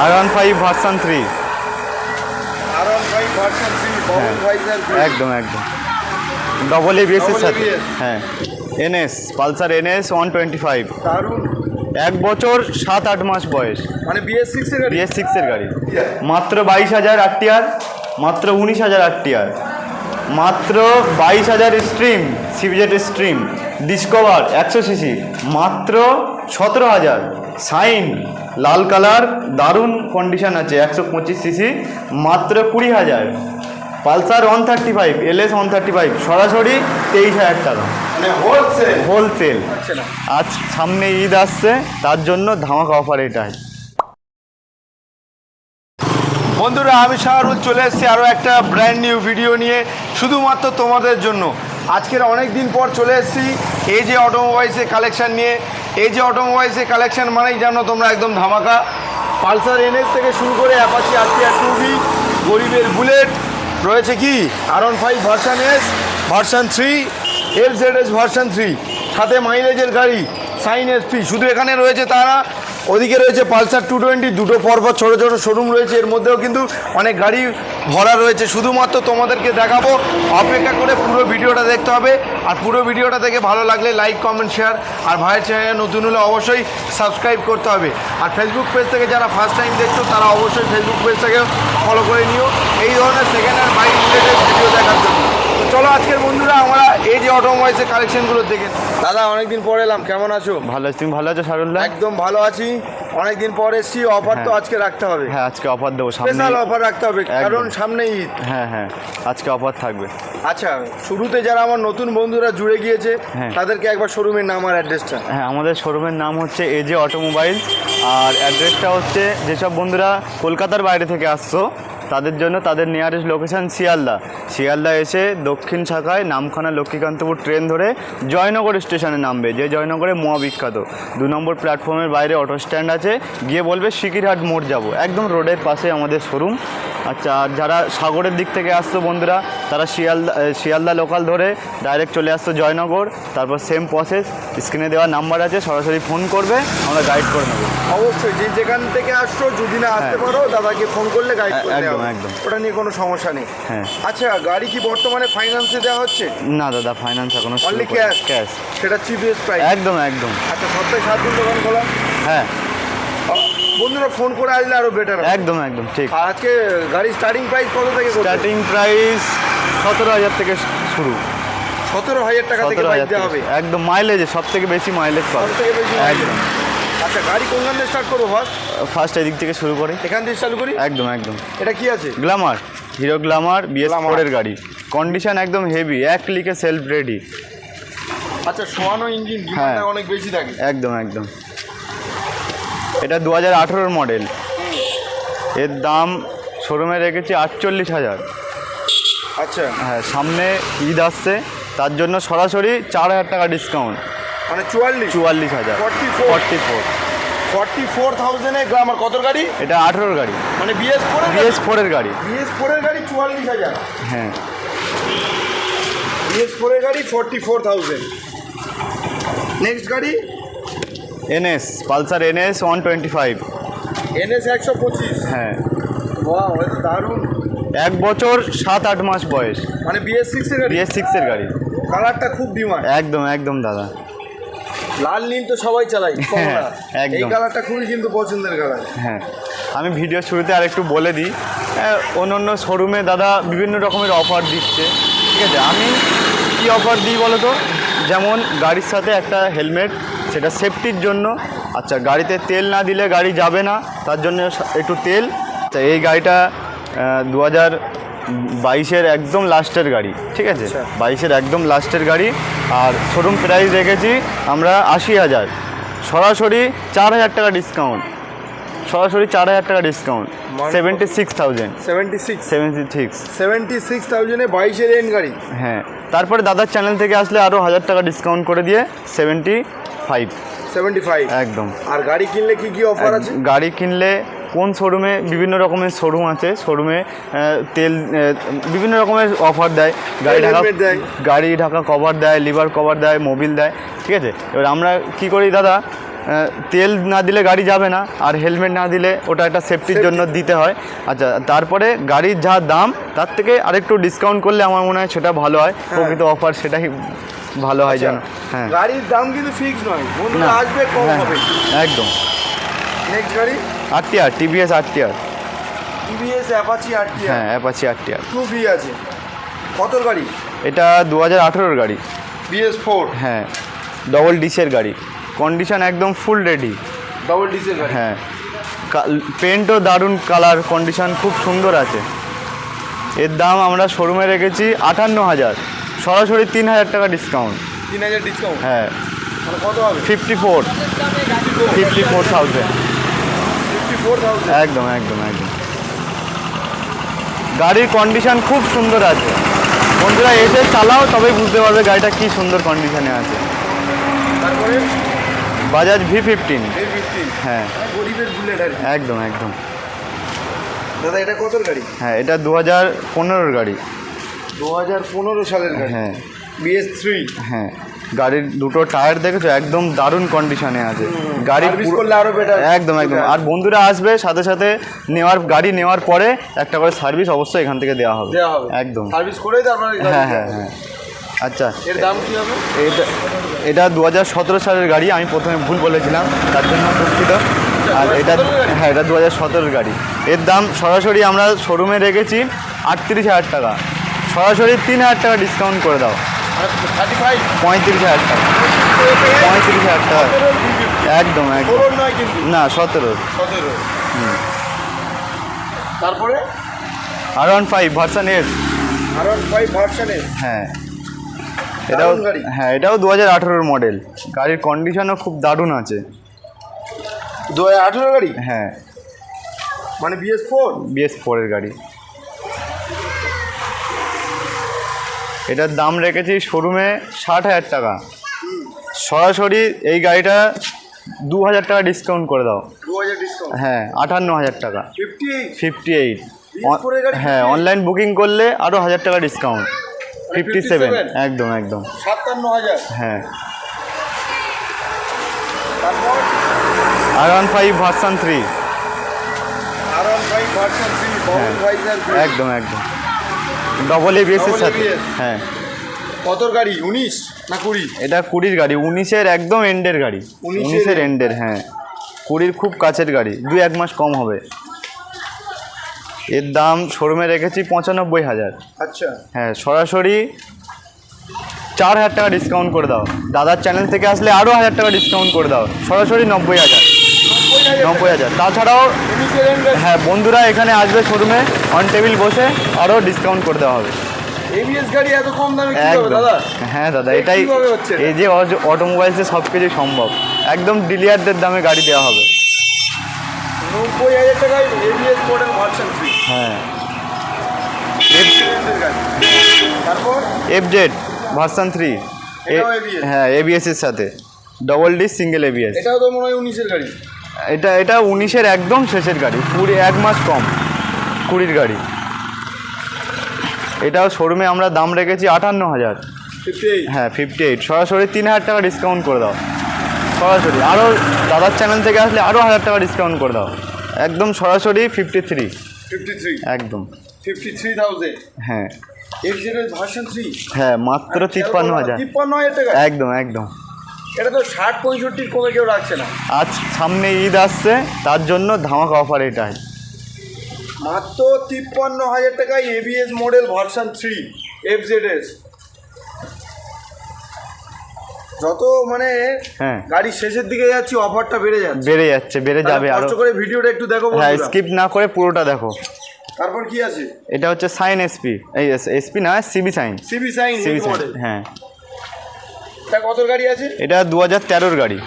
R one five version three. একদম একদম। Double ABS এর Double সাথে হ্যাঁ। NS Pulsar NS one twenty five এক বছর সাত আট মাস বয়স। মানে বিএস সিক্স এর গাড়ি? বিএস সিক্সের গাড়ি। মাত্র বাইশ হাজার আটটিয়ার মাত্র উনিশ হাজার আটটিয়ার মাত্র বাইশ হাজার স্ট্রিম সিভিজেট স্ট্রিম ডিসকভার একশো সিসি মাত্র সতেরো হাজার। সাইন লাল কালার দারুণ কন্ডিশন আছে একশো পঁচিশ সিসি মাত্র কুড়ি হাজার। Pulsar one thirty five LS one thirty five সরাসরি তেইশ হাজার টাকা। মানে হোলসেল হোলসেল আচ্ছা আজ সামনে ঈদ আসছে তার জন্য ধামাকা অফার এটাই। বন্ধুরা আমি শাহরুল চলে এসেছি আরও একটা ব্র্যান্ড নিউ ভিডিও নিয়ে শুধুমাত্র তোমাদের জন্য। আজকের অনেক দিন পর চলে এসেছি এই যে অটোমোবাইলসের কালেকশন নিয়ে এই যে অটোমোবাইলসের কালেকশন মানেই জানো তোমরা একদম ধামাকা। পালসার এনএস থেকে শুরু করে অ্যাপাচি আরটিআর টু বি, গরিবের বুলেট, রয়েছে কি? R one five version S, version three, L Z S version three, সাথে মাইলেজের গাড়ি, সাইন এসপি শুধু এখানে রয়েছে তারা ওদিকে রয়েছে পালসার টু টোয়েন্টি, দুটো পরপর ছোটো ছোটো শোরুম রয়েছে। এর মধ্যেও কিন্তু অনেক গাড়ি ভরা রয়েছে। শুধুমাত্র তোমাদেরকে দেখাবো, অপেক্ষা করে পুরো ভিডিওটা দেখতে হবে। আর পুরো ভিডিওটা দেখে ভালো লাগলে লাইক কমেন্ট শেয়ার আর ভাইয়ের চ্যানেলে নতুন হলে অবশ্যই সাবস্ক্রাইব করতে হবে। আর ফেসবুক পেজ থেকে যারা ফার্স্ট টাইম দেখছ, তারা অবশ্যই ফেসবুক পেজ থেকে ফলো করে নিও। এই ধরনের second hand bike related video দেখার জন্য। তো চলো আজকের বন্ধুরা, আমরা এই যে অটোমোবাইলসের কালেকশনগুলো দেখে। দাদা অনেকদিন পর এলাম কেমন আছো? ভালো আছি তুমি ভালো আছো সারুল্লাহ একদম ভালো আছি। অনেকদিন পর এসছি অফার তো হ্যাঁ। আজকে রাখতে হবে। হ্যাঁ আজকে অফার দেবো স্পেশাল অফার রাখতে হবে কারণ সামনে ঈদ। হ্যাঁ হ্যাঁ আজকে অফার থাকবে। আচ্ছা শুরুতে যারা আমার নতুন বন্ধুরা জুড়ে গিয়েছে হ্যাঁ। তাদেরকে একবার শোরুমের নাম আর অ্যাড্রেসটা হ্যাঁ আমাদের শোরুমের নাম হচ্ছে এজে অটোমোবাইল আর অ্যাড্রেসটা হচ্ছে যেসব বন্ধুরা কলকাতার বাইরে থেকে আসছো তাদের জন্য তাদের নিয়ারেস্ট লোকেশান শিয়ালদা। শিয়ালদা এসে দক্ষিণ শাখায় নামখানা লক্ষ্মীকান্তপুর ট্রেন ধরে জয়নগর স্টেশনে নামবে, যে জয়নগরে মোয়া বিখ্যাত। দু নম্বর প্ল্যাটফর্মের বাইরে অটো স্ট্যান্ড আছে, গিয়ে বলবে সিকিরহাট মোড় যাব। একদম রোডের পাশে আমাদের শোরুম আচ্ছা আর যারা সাগরের দিক থেকে আসতো বন্ধুরা তারা শিয়ালদা শিয়ালদা লোকাল ধরে ডাইরেক্ট চলে আসতো জয়নগর। তারপর সেম প্রসেস স্ক্রিনে দেওয়া নাম্বার আছে সরাসরি ফোন করবে আমরা গাইড করে নেব। অবশ্যই যে যেখান থেকে আসছো যদি না আসতে হ্যাঁ। পারো দাদাকে ফোন করলে গাইড করে একদম, একদম। ওটা নিয়ে কোনো সমস্যা নেই। হ্যাঁ। আচ্ছা গাড়ি কি বর্তমানে ফাইন্যান্সে দেওয়া হচ্ছে? না দাদা ফাইন্যান্স এখনও অনলি ক্যাশ ক্যাশ সেটা চিপেস্ট প্রাইস একদম একদম। আচ্ছা সপ্তাহে সাত দিন দোকান খোলা? হ্যাঁ। বন্ধুরা ফোন করে আসলে আরও বেটার একদম একদম ঠিক। আর আজকে গাড়ি স্টার্টিং প্রাইস কত থেকে স্টার্টিং প্রাইস সতেরো হাজার থেকে শুরু। সতেরো হাজার টাকা থেকে বাইক দেওয়া হবে। একদম মাইলেজে সব থেকে বেশি মাইলেজ সব পাবে। থেকে বেশি একদম। আচ্ছা গাড়ি কোনখান থেকে স্টার্ট করব ফার্স্ট ফার্স্ট এদিক থেকে শুরু করি। এখান থেকে চালু করি? একদম একদম। এটা কি আছে? Glamour Hero Glamour BS. ফোরের গাড়ি। কন্ডিশন একদম হেভি এক ক্লিকে সেলফ রেডি আচ্ছা শোয়ানো ইঞ্জিন হ্যাঁ। অনেক বেশি থাকে। একদম একদম। এটা দু হাজার আঠেরোর মডেল। এর দাম শোরুমে রেখেছি আটচল্লিশ হাজার। আচ্ছা। হ্যাঁ সামনে ঈদ আসছে তার জন্য সরাসরি চার হাজার টাকা ডিসকাউন্ট মানে চুয়াল্লিশ? চুয়াল্লিশ হাজার। 44 ফর্টি ফোর। ফর্টি ফোর থাউজেন্ডে গ্রামার কত গাড়ি? এটা আঠেরোর গাড়ি। মানে বিএস ফোর বিএস ফোরের গাড়ি? বিএস ফোরের গাড়ি। চুয়াল্লিশ হাজার। হ্যাঁ। বিএস ফোরের গাড়ি ফর্টি ফোর থাউজেন্ড। নেক্সট গাড়ি? NS Pulsar NS one twenty five NS একশো পঁচিশ হ্যাঁ। দারুণ। এক বছর সাত আট মাস বয়স। মানে বিএস সিক্সের গাড়ি? বিএস সিক্সের গাড়ি। কালারটা খুব ডিমান্ড একদম একদম দাদা। লাল নীল তো সবাই চালাই হ্যাঁ, একদম। এই কালারটা খুবই কিন্তু পছন্দের কালার হ্যাঁ। আমি ভিডিও শুরুতে আর একটু বলে দিই। হ্যাঁ, অন্য অন্য শোরুমে দাদা বিভিন্ন রকমের অফার দিচ্ছে। ঠিক আছে? আমি কি অফার দিই বলো তো যেমন গাড়ির সাথে একটা হেলমেট সেটা সেফটির জন্য। আচ্ছা গাড়িতে তেল না দিলে গাড়ি যাবে না তার জন্য একটু তেল। আচ্ছা এই গাড়িটা দু হাজার বাইশের একদম লাস্টের গাড়ি ঠিক আছে? আচ্ছা। বাইশের একদম লাস্টের গাড়ি। আর শোরুম প্রাইস রেখেছি আমরা আশি হাজার। সরাসরি চার হাজার টাকা ডিসকাউন্ট সরাসরি চার হাজার টাকা discount seventy six thousand seventy six seventy six seventy six থাউজেন্ডে বাইশের এন গাড়ি। হ্যাঁ তারপরে দাদার চ্যানেল থেকে আসলে আরও হাজার টাকা ডিসকাউন্ট করে দিয়ে সেভেন্টি ফাইভ সেভেন্টি ফাইভ একদম। আর গাড়ি কিনলে কি কি অফার আছে? গাড়ি কিনলে কোন শোরুমে বিভিন্ন রকমের শোরুম আছে? শোরুমে তেল বিভিন্ন রকমের অফার দেয়। গাড়ি ঢাকা দেয়। গাড়ি ঢাকা কভার দেয় লিভার কভার দেয় মোবিল দেয় ঠিক আছে? এবার আমরা কি করি দাদা? তেল না দিলে গাড়ি যাবে না আর হেলমেট না দিলে ওটা একটা সেফটির জন্য দিতে হয়। আচ্ছা তারপরে গাড়ির যা দাম তার থেকে আরেকটু ডিসকাউন্ট করলে আমার মনে হয় সেটা ভালো হয়। প্রকৃত অফার সেটাই ভালো হয় যেন হ্যাঁ। গাড়ির দাম কিন্তু ফিক্স নয়। বন্ধুরা আসবে কম হ্যাঁ, হবে। একদম। নেক্সট গাড়ি? R T R TVS R T R TVS Apache R হ্যাঁ অ্যাপাচি আর টি ভি আছে। কত গাড়ি? এটা দু হাজার আঠেরোর গাড়ি। বিএস ফোর হ্যাঁ ডবল ডিসের গাড়ি। কন্ডিশন একদম ফুল রেডি ডবল ডিসেল গাড়ি? হ্যাঁ। পেন্টও দারুণ কালার কন্ডিশন খুব সুন্দর আছে। এর দাম আমরা শোরুমে রেখেছি আটান্ন হাজার সরাসরি তিন হাজার টাকা ডিসকাউন্ট তিন হাজার ডিসকাউন্ট হ্যাঁ। কত হবে? Fifty four fifty four thousand একদম একদম একদম। গাড়ির কন্ডিশন খুব সুন্দর আছে। বন্ধুরা এসে চালাও তবেই বুঝতে পারবে গাড়িটা কি সুন্দর কন্ডিশনে আছে। তারপরে? বাজাজ ভি ফিফটিন হ্যাঁ। একদম একদম। দাদা এটা কত গাড়ি? হ্যাঁ এটা দু হাজার পনেরোর গাড়ি। দু হাজার পনেরো সালের গাড়ি। হ্যাঁ। BS three. হ্যাঁ। গাড়ির দুটো টায়ার দেখেছ? একদম দারুণ কন্ডিশনে আছে। গাড়ি করলে আরও বেটার একদম একদম। আর বন্ধুরা আসবে সাথে সাথে নেওয়ার গাড়ি নেওয়ার পরে একটা করে সার্ভিস অবশ্যই এখান থেকে দেওয়া হবে। দেওয়া হবে। একদম। সার্ভিস করেই তারপরে হ্যাঁ হ্যাঁ হ্যাঁ। আচ্ছা। এর দাম কি হবে? এটা এটা দু হাজার সতেরো সালের গাড়ি আমি প্রথমে ভুল বলেছিলাম তার জন্য দুঃখিত। আর এটা হ্যাঁ এটা দু হাজার সতেরোর গাড়ি। এর দাম সরাসরি আমরা শোরুমে রেখেছি আটত্রিশ হাজার টাকা। সরাসরি তিন হাজার টাকা ডিসকাউন্ট করে দাও। পঁয়ত্রিশ হাজার টাকা। পঁয়ত্রিশ হাজার টাকা। একদম একদম। না সতেরো। সতেরো। তারপরে? R one five version S R five ভার্সানে হ্যাঁ। এটাও। হ্যাঁ এটাও দু হাজার আঠেরোর মডেল গাড়ির কন্ডিশনও খুব দারুণ আছে। দু হাজার আঠেরো গাড়ি? হ্যাঁ। মানে বিএস ফোর বিএস ফোরের গাড়ি। এটার দাম রেখেছি শোরুমে ষাট হাজার টাকা। সরাসরি এই গাড়িটা দু হাজার টাকা ডিসকাউন্ট করে দাও। হ্যাঁ আটান্ন হাজার টাকা। ফিফটি এইট হ্যাঁ অনলাইন বুকিং করলে আরও হাজার টাকা ডিসকাউন্ট ফিফটি সেভেন একদম একদম। সাতান্ন হাজার? হ্যাঁ। R one five version three একদম একদম। ডবল এবিএস এর সাথে হ্যাঁ। কতর গাড়ি? উনিশ না কুড়ি? এটা কুড়ির গাড়ি উনিশের একদম এন্ডের গাড়ি। 19 এর উনিশের? এন্ডের হ্যাঁ। কুড়ির খুব কাছের গাড়ি দুই এক মাস কম হবে। এর দাম শোরুমে রেখেছি পঁচানব্বই হাজার। আচ্ছা। হ্যাঁ সরাসরি চার হাজার টাকা ডিসকাউন্ট করে দাও। দাদার চ্যানেল থেকে আসলে আরও হাজার টাকা ডিসকাউন্ট করে দাও। সরাসরি নব্বই হাজার। নব্বই হাজার। তাছাড়াও হ্যাঁ বন্ধুরা এখানে আসবে শোরুমে অন টেবিল বসে আরও ডিসকাউন্ট করে দেওয়া হবে। হ্যাঁ দাদা এটাই? এই যে অটোমোবাইলসে সব কিছু সম্ভব। একদম ডিলিয়ারদের দামে গাড়ি দেওয়া হবে। নব্বই হাজার টাকায় এবিএস মডেল ভার্সন থ্রি হ্যাঁ। তারপর? Version three? হ্যাঁ এবিএস এর সাথে। ডবল ডি সিঙ্গেল এবিএস এটাও তো মনে হয় উনিশের গাড়ি। এটা এটা উনিশের একদম শেষের গাড়ি কুড়ি এক মাস কম কুড়ির গাড়ি। এটাও শোরুমে আমরা দাম রেখেছি আটান্ন হাজার। হ্যাঁ ফিফটি এইট সরাসরি তিন হাজার টাকা ডিসকাউন্ট করে দাও। সরাসরি আরও দাদার চ্যানেল থেকে আসলে আরও হাজার টাকা ডিসকাউন্ট করে দাও। একদম সরাসরি ফিফটি থ্রি ফিফটি থ্রি একদম ফিফটি থ্রি থাউজেন্ড হ্যাঁ হ্যাঁ মাত্র তিপ্পান্ন হাজার। একদম একদম। এটা তো ষাট পঁয়ষট্টির কমে কেউ রাখছে না। আজ সামনে ঈদ আসছে তার জন্য ধামাকা অফার এটাই। মাত্র তিপ্পান্ন হাজার টাকায় ABS model version three F Z S যত মানে হ্যাঁ। গাড়ির শেষের দিকে যাচ্ছি অফারটা বেড়ে যাচ্ছে। বেড়ে যাচ্ছে বেড়ে যাবে কষ্ট করে ভিডিওটা একটু দেখো হ্যাঁ স্কিপ না করে পুরোটা দেখো। তারপর কি আছে? এটা হচ্ছে সাইন এসপি এই এসপি না CB Shine CB Shine CB Shine model হ্যাঁ। এটা কত গাড়ি আছে? এটা দু হাজার তেরোর গাড়ি।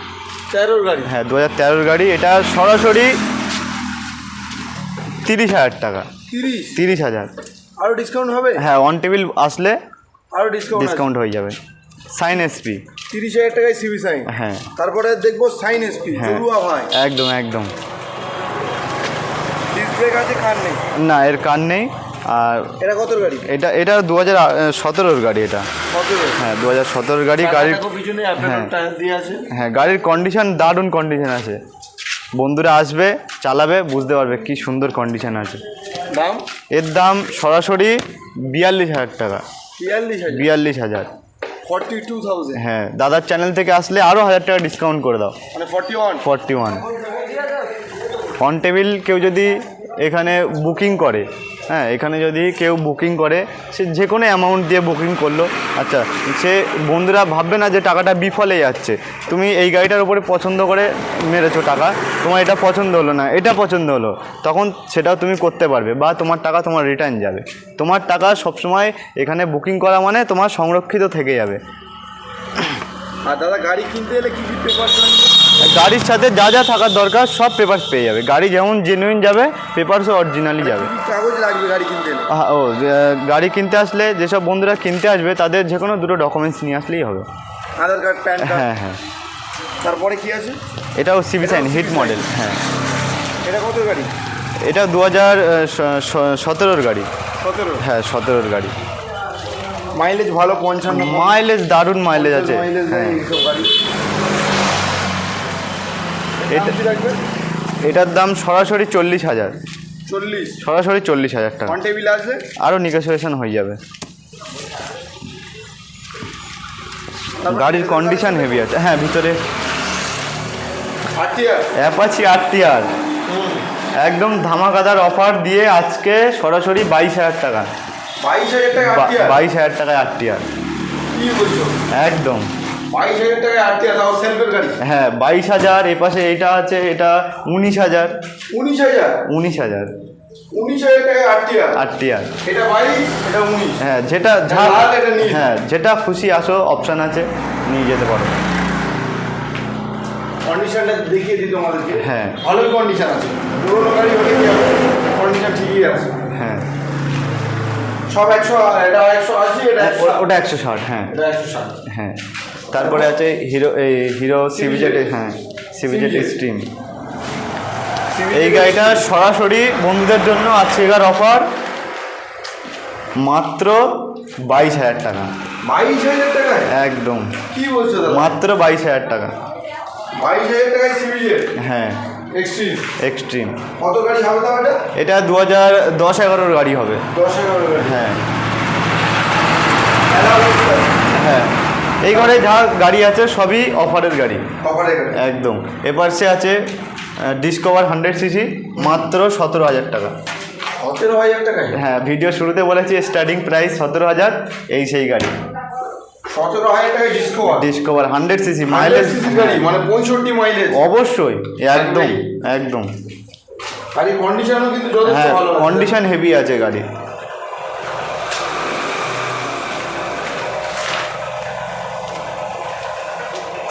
তেরোর গাড়ি? হ্যাঁ দু হাজার তেরোর গাড়ি। এটা সরাসরি তিরিশ হাজার টাকা। তিরিশ? তিরিশ হাজার। আরও ডিসকাউন্ট হবে? হ্যাঁ অন টেবিল আসলে আরও ডিসকাউন্ট ডিসকাউন্ট হয়ে যাবে। সাইন এসপি তিরিশ হাজার টাকায় সিবি সাইন হ্যাঁ। তারপরে দেখব সাইন এসপি হ্যাঁ। ভাই। একদম একদম। আছে কার নেই। না এর কান নেই। আর এটা কত গাড়ি? এটা এটা দু হাজার সতেরোর গাড়ি এটা। হ্যাঁ দু হাজার সতেরোর গাড়ি গাড়ির হ্যাঁ। টায়ার দিয়ে আছে। হ্যাঁ গাড়ির কন্ডিশন দারুণ কন্ডিশন আছে। বন্ধুরা আসবে চালাবে বুঝতে পারবে কি সুন্দর কন্ডিশন আছে। দাম? এর দাম সরাসরি বিয়াল্লিশ হাজার টাকা। বিয়াল্লিশ হাজার? ফর্টি টু থাউজেন্ড হ্যাঁ দাদার চ্যানেল থেকে আসলে আরও হাজার টাকা ডিসকাউন্ট করে দাও। মানে forty one forty one on table কেউ যদি এখানে বুকিং করে। হ্যাঁ এখানে যদি কেউ বুকিং করে, সে যে কোনো অ্যামাউন্ট দিয়ে বুকিং করল। আচ্ছা সে বন্ধুরা ভাববে না যে টাকাটা বিফলে যাচ্ছে। তুমি এই গাড়িটার উপরে পছন্দ করে মেরেছো টাকা, তোমার এটা পছন্দ হলো না, এটা পছন্দ হলো। তখন সেটাও তুমি করতে পারবে বা তোমার টাকা তোমার রিটার্ন যাবে। তোমার টাকা সবসময় এখানে বুকিং করা মানে তোমার সংরক্ষিত থেকে যাবে। আর দাদা, গাড়ি কিনতে এলে কি কি পেপার গাড়ির সাথে যা যা থাকার দরকার সব পেপার পেয়ে যাবে। গাড়ি যেমন জেনুইন যাবে পেপারসও অরিজিনালি যাবে। কাগজ লাগবে গাড়ি কিনতে ও গাড়ি কিনতে আসলে যেসব বন্ধুরা কিনতে আসবে তাদের যে কোনো দুটো ডকুমেন্টস নিয়ে আসলেই হবে। Aadhaar card PAN card. হ্যাঁ হ্যাঁ। তারপরে কি আছে? এটাও সিবি সাইন হিট মডেল হ্যাঁ। এটা কত গাড়ি? এটা দু হাজার সতেরোর গাড়ি। সতেরো? হ্যাঁ সতেরোর গাড়ি। মাইলেজ ভালো পঞ্চান্ন মাইলেজ দারুণ মাইলেজ আছে। হ্যাঁ এইসব গাড়ি এটা কি রাখবে এটার দাম সরাসরি চল্লিশ হাজার। চল্লিশ? সরাসরি চল্লিশ হাজার টাকা। টেবিল আরও নিগোসিয়েশন হয়ে যাবে। গাড়ির কন্ডিশন হেভি আছে। হ্যাঁ ভিতরে অ্যাপাচি আরটিআর একদম ধামাকাদার অফার দিয়ে আজকে সরাসরি বাইশ হাজার টাকা। বাইশ হাজার টাকা বাইশ হাজার টাকায় আরটিআর কি বলছো? একদম। হ্যাঁ বাইশ হাজার এপাশে এটা আছে এটা উনিশ হাজার। উনিশ হাজার? উনিশ হাজার। হ্যাঁ যেটা। হ্যাঁ যেটা খুশি আসো অপশান আছে নিয়ে যেতে পারো। কন্ডিশনটা দেখিয়ে দিই তোমাদেরকে। হ্যাঁ। ভালোই কন্ডিশন আছে। পুরোনো গাড়ি হলে কি হবে? কন্ডিশন ঠিকই আছে। হ্যাঁ। সব একশো এটা একশো আশি এটা ওটা একশো ষাট হ্যাঁ। এটা একশো ষাট। হ্যাঁ। তারপরে আছে হিরো এই হিরো সিভিজেট হ্যাঁ সিভিজেট স্ট্রিম এই গাড়িটা সরাসরি বন্ধুদের জন্য আজকেকার অফার মাত্র বাইশ হাজার টাকা। বাইশ হাজার টাকায়? একদম। কি বলছো মাত্র বাইশ হাজার টাকা। বাইশ হাজার টাকায় সিভিজে হ্যাঁ। এক্সট্রিম এক্সট্রিম কত গাড়ি হবে এটা এটা দু হাজার দশ এগারোর গাড়ি হবে। দশ এগারো হ্যাঁ। হ্যাঁ। এই ঘরে যা গাড়ি আছে সবই অফারের গাড়ি। একদম। এবার সে আছে ডিসকভার হান্ড্রেড সিসি মাত্র সতেরো হাজার টাকা। সতেরো হাজার টাকায়? হ্যাঁ ভিডিও শুরুতে বলেছি স্টার্টিং প্রাইস সতেরো হাজার এই সেই গাড়ি। সতেরো হাজার টাকায় Discover Discover hundred CC mileage গাড়ি মানে পঁয়ষট্টি মাইলেজ অবশ্যই একদম একদম। গাড়ির কন্ডিশনও কিন্তু হ্যাঁ কন্ডিশন হেভি আছে গাড়ি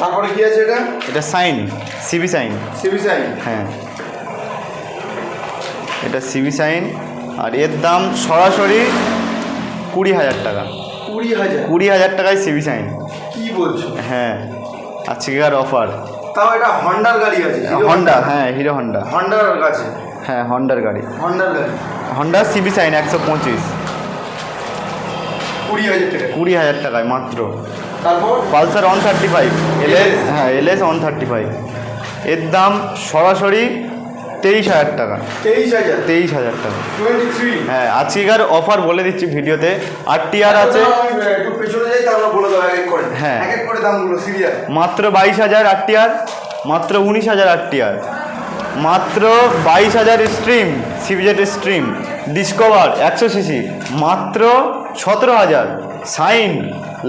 তারপরে কি আছে এটা? এটা Shine CB Shine. CB Shine. হ্যাঁ। এটা সিবি সাইন আর এর দাম সরাসরি কুড়ি হাজার টাকা। কুড়ি হাজার। কুড়ি হাজার টাকায় সিবি সাইন। কি বলছো? হ্যাঁ আজকেকার অফার। তাও এটা হন্ডার গাড়ি আছে হন্ডা হ্যাঁ হিরো হন্ডা। হন্ডার কাছে হ্যাঁ হন্ডার গাড়ি। হন্ডার গাড়ি। হন্ডা সিবি সাইন একশো পঁচিশ। কুড়ি হাজার টাকা। কুড়ি হাজার টাকায় মাত্র। তারপর? Pulsar one thirty five LS? হ্যাঁ এলএস ওয়ান থার্টি ফাইভ এর দাম সরাসরি তেইশ হাজার টাকা। তেইশ হাজার? তেইশ হাজার টাকা। হ্যাঁ আজকেকার অফার বলে দিচ্ছি ভিডিওতে। আর টিআর আছে হ্যাঁ। মাত্র বাইশ হাজার আর টিআর মাত্র উনিশ হাজার আর টিআর মাত্র বাইশ হাজার স্ট্রিম সিভিজেট স্ট্রিম ডিসকভার একশো সিসি মাত্র সতেরো হাজার। সাইন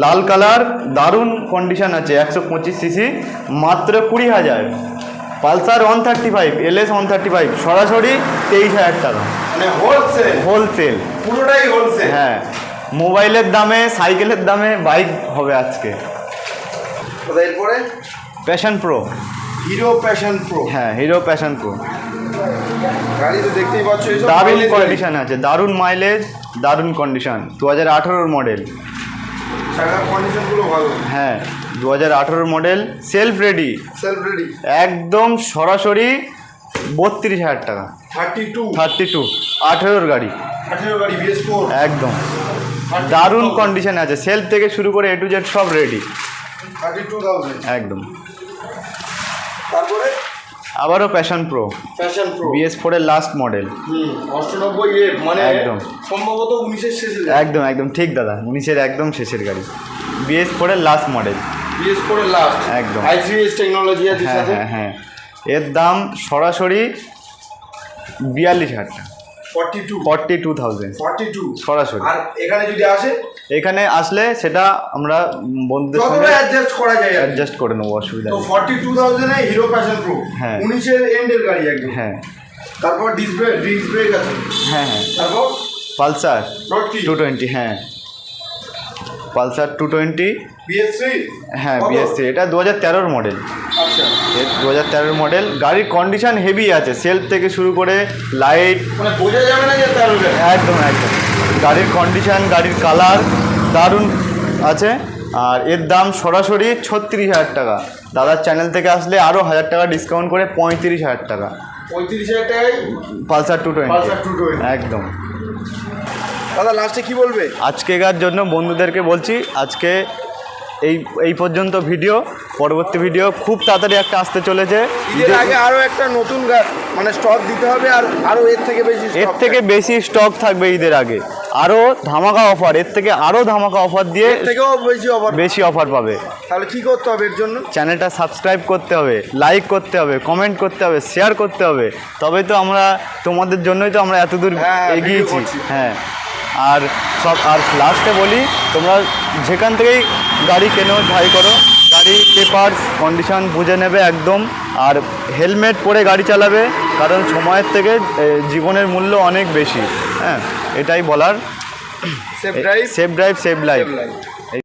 লাল কালার দারুণ কন্ডিশন আছে একশো পঁচিশ সিসি মাত্র কুড়ি হাজার। Pulsar one thirty five LS one thirty five সরাসরি তেইশ হাজার টাকা। মানে হোলসেল হোলসেল পুরোটাই হোলসেল হ্যাঁ। মোবাইলের দামে সাইকেলের দামে বাইক হবে আজকে। এরপরে? Passion Pro Hero Passion Pro হ্যাঁ হিরো প্যাশন প্রো গাড়ি তো দেখতেই পাচ্ছ এইসব দারুণ কন্ডিশন আছে দারুণ মাইলেজ দারুণ কন্ডিশন দু হাজার আঠেরোর মডেল চাকার কন্ডিশনগুলো ভালো। হ্যাঁ দু হাজার আঠেরোর model self ready self ready একদম সরাসরি বত্রিশ হাজার টাকা। থার্টি টু থার্টি টু আঠেরোর গাড়ি আঠেরো গাড়ি বিএস ফোর একদম দারুণ কন্ডিশন আছে। সেলফ থেকে শুরু করে এ টু জেড সব রেডি থার্টি টু থাউজেন্ড একদম। তারপরে? আবারও Passion Pro Passion Pro BS four এর লাস্ট মডেল অষ্টানব্বই মানে একদম। সম্ভবত উনিশের শেষে একদম একদম ঠিক দাদা উনিশের একদম শেষের গাড়ি। বিএস ফোরের লাস্ট মডেল বিএস ফোর এর লাস্ট একদম। আই থ্রি এস টেকনোলজি আছে হ্যাঁ হ্যাঁ হ্যাঁ। এর দাম সরাসরি বিয়াল্লিশ হাজার টাকা। Forty two forty two thousand forty two সরাসরি। আর এখানে যদি আসে? এখানে আসলে সেটা আমরা বন্ধুদের সঙ্গে অ্যাডজাস্ট করা যায় অ্যাডজাস্ট করে নেব অসুবিধা তো নেই। ফর্টি টু থাউজেন্ডে হিরো প্যাশন প্রো হ্যাঁ। উনিশের এন্ডের গাড়ি একদম। হ্যাঁ। তারপর ডিস্ক ব্রেক ডিস্ক ব্রেক আছে হ্যাঁ হ্যাঁ। তারপর? পালসার। নোট কি? টু টোয়েন্টি হ্যাঁ। Pulsar two twenty BS three হ্যাঁ বিএসসি এটা দু হাজার তেরোর মডেল আচ্ছা। দু হাজার তেরোর মডেল গাড়ির কন্ডিশন হেভি আছে সেলফ থেকে শুরু করে লাইট মানে বোঝা যাবে না যে একদম একদম। গাড়ির কন্ডিশন গাড়ির কালার দারুণ আছে। আর এর দাম সরাসরি ছত্রিশ হাজার টাকা। দাদার চ্যানেল থেকে আসলে আরও হাজার টাকা ডিসকাউন্ট করে পঁয়ত্রিশ হাজার টাকা। পঁয়ত্রিশ হাজার টাকায় পালসার টু টোয়েন্টি একদম। দাদা লাস্টে কি বলবে? আজকেকার জন্য বন্ধুদেরকে বলছি আজকে এই এই পর্যন্ত ভিডিও। পরবর্তী ভিডিও খুব তাড়াতাড়ি একটা আসতে চলেছে। ঈদের আগে আরও একটা নতুন মানে স্টক দিতে হবে আর আরও এর থেকে বেশি এর থেকে বেশি স্টক থাকবে ঈদের আগে। আরও ধামাকা অফার এর থেকে আরও ধামাকা অফার দিয়ে এর থেকেও বেশি অফার বেশি অফার পাবে। তাহলে কী করতে হবে এর জন্য? চ্যানেলটা সাবস্ক্রাইব করতে হবে লাইক করতে হবে কমেন্ট করতে হবে শেয়ার করতে হবে। তবেই তো আমরা তোমাদের জন্যই তো আমরা এতদূর হ্যাঁ, এগিয়েছি। হ্যাঁ। আর সব আর লাস্টে বলি তোমরা যেখান থেকেই গাড়ি কেনো ভাই করো গাড়ি পেপারস কন্ডিশন বুঝে নেবে একদম। আর হেলমেট পরে গাড়ি চালাবে কারণ সময়ের থেকে জীবনের মূল্য অনেক বেশি। হ্যাঁ এটাই বলার। Safe drive safe drive safe life